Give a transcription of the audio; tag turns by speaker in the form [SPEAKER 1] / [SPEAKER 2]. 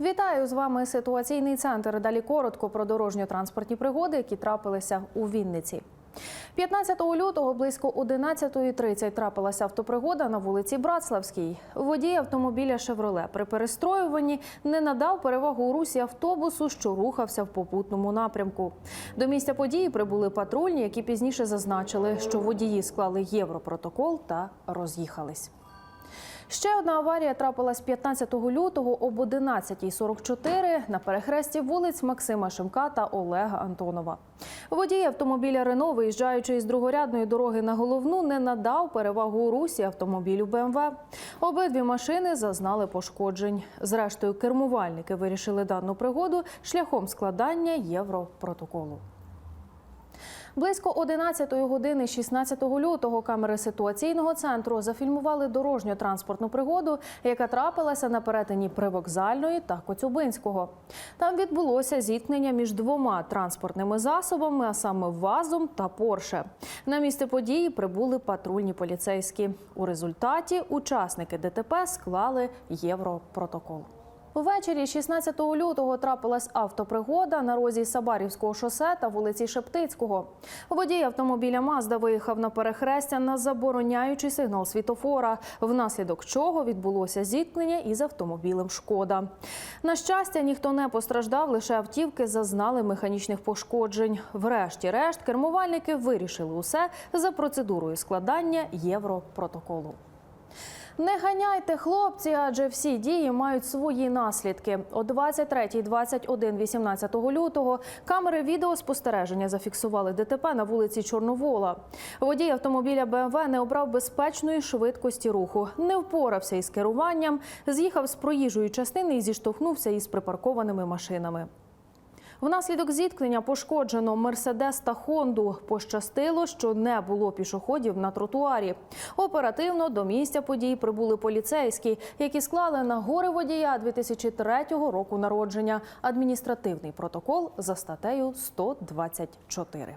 [SPEAKER 1] Вітаю з вами ситуаційний центр. Далі коротко про дорожньо-транспортні пригоди, які трапилися у Вінниці. 15 лютого близько 11.30 трапилася автопригода на вулиці Братславській. Водій автомобіля «Шевроле» при перестроюванні не надав перевагу у русі автобусу, що рухався в попутному напрямку. До місця події прибули патрульні, які пізніше зазначили, що водії склали європротокол та роз'їхались. Ще одна аварія трапилась 15 лютого об 11.44 на перехресті вулиць Максима Шимка та Олега Антонова. Водій автомобіля Рено, виїжджаючи із другорядної дороги на головну, не надав перевагу русі автомобілю БМВ. Обидві машини зазнали пошкоджень. Зрештою, кермувальники вирішили дану пригоду шляхом складання європротоколу. Близько 11 години 16 лютого камери ситуаційного центру зафільмували дорожньо-транспортну пригоду, яка трапилася на перетині Привокзальної та Коцюбинського. Там відбулося зіткнення між двома транспортними засобами, а саме ВАЗом та Порше. На місце події прибули патрульні поліцейські. У результаті учасники ДТП склали європротокол. Увечері 16 лютого трапилась автопригода на розі Сабарівського шосе та вулиці Шептицького. Водій автомобіля Мазда виїхав на перехрестя на забороняючий сигнал світофора, внаслідок чого відбулося зіткнення із автомобілем Шкода. На щастя, ніхто не постраждав, лише автівки зазнали механічних пошкоджень. Врешті-решт, кермувальники вирішили усе за процедурою складання європротоколу. Не ганяйте, хлопці, адже всі дії мають свої наслідки. О 23.21 18 лютого камери відеоспостереження зафіксували ДТП на вулиці Чорновола. Водій автомобіля БМВ не обрав безпечної швидкості руху, не впорався із керуванням, з'їхав з проїжджої частини і зіштовхнувся із припаркованими машинами. Внаслідок зіткнення пошкоджено Мерседес та Хонду. Пощастило, що не було пішоходів на тротуарі. Оперативно до місця подій прибули поліцейські, які склали на гори водія 2003 року народження адміністративний протокол за статтею 124.